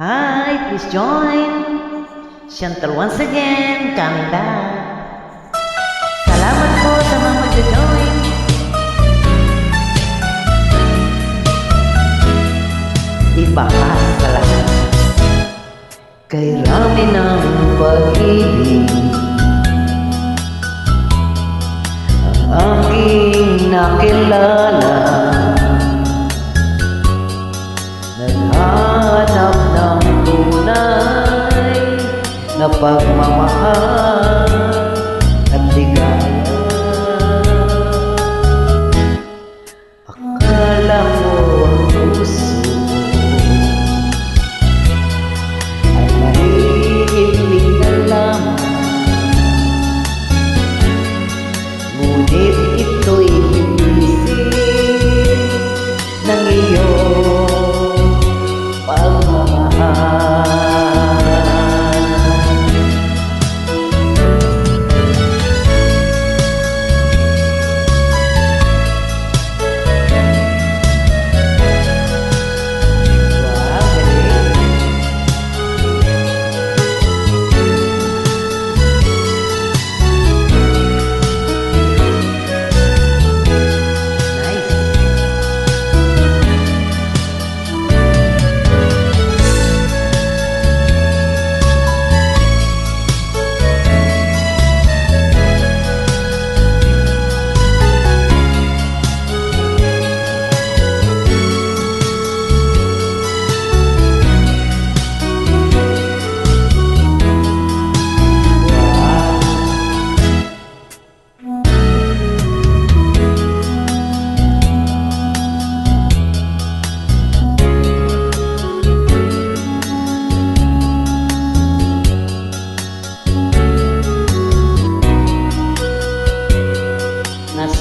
Hi, please join. Chantal once again, coming back. Salamat po sa mga magja-join. Iba sa. Kay rami ng pag-ibig Ang aking nakilala Na pagmamahal at ligaya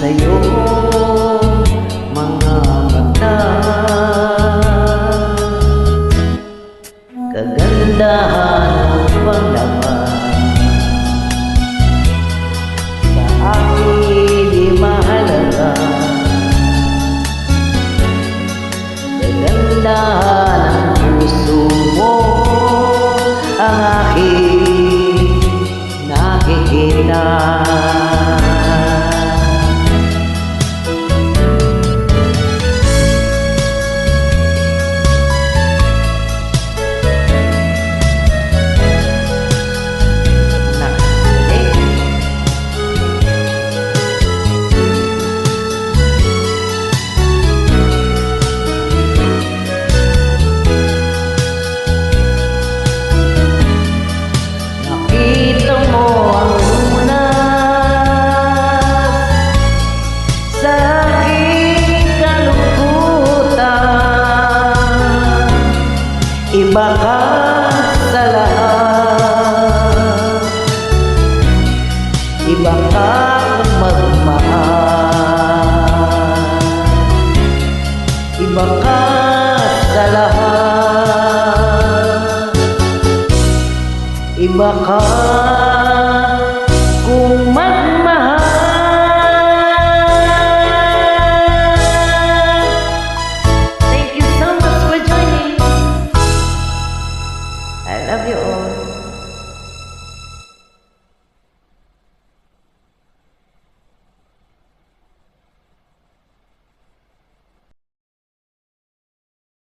Nasa Iba ka sa lahat, iba ka magmahal, iba ka sa lahat. Iba ka